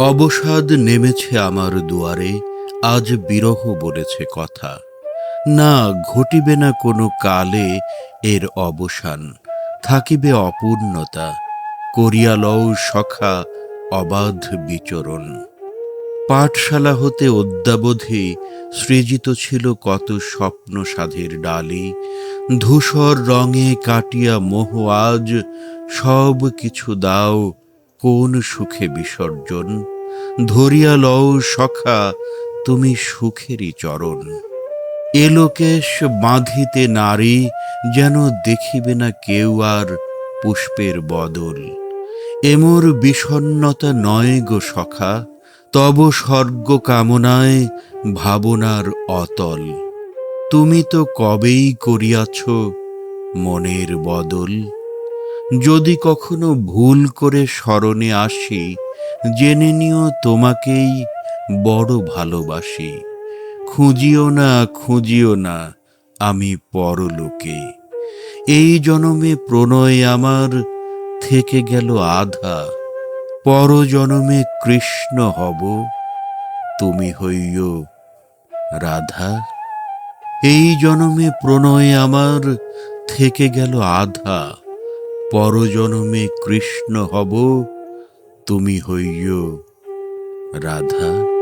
অবসাদ নেমেছে আমার দুয়ারে, আজ বিরহ বলেছে কথা। না, ঘটিবে না কোনো কালে এর অবসান, থাকিবে অপূর্ণতা, করিয়া লও সখা অবাধ বিচরণ। পাঠশালা হতে অদ্যাবধি সৃজিত ছিল কত স্বপ্ন সাধের ডালি, ধূসর রঙে কাটিয়া মোহ আজ সব কিছু দাও কোন সুখে বিসর্জন? ধরিয়া লও সখা, তুমি সুখেরই চরণ। এলোকেশ বাঁধিতে নারী, যেন দেখিবে না কেউ আর পুষ্পের বদল। এমর বিষণ্নতা নয় গো সখা, তব স্বর্গ কামনায় ভাবনার অতল। তুমি তো কবেই করিয়াছ মনের বদল। যদি কখনো ভুল করে স্মরণে আসি, জেনে নিও তোমাকেই বড় ভালোবাসি। খুঁজিও না খুঁজিও না, আমি পরলোকে। এই জনমে প্রণয় আমার থেকে গেল আধা। পরজনমে কৃষ্ণ হব, তুমি হইও রাধা। এই জনমে প্রণয় আমার থেকে গেল আধা। পরজনমে কৃষ্ণ হব তুমি হইয় রাধা।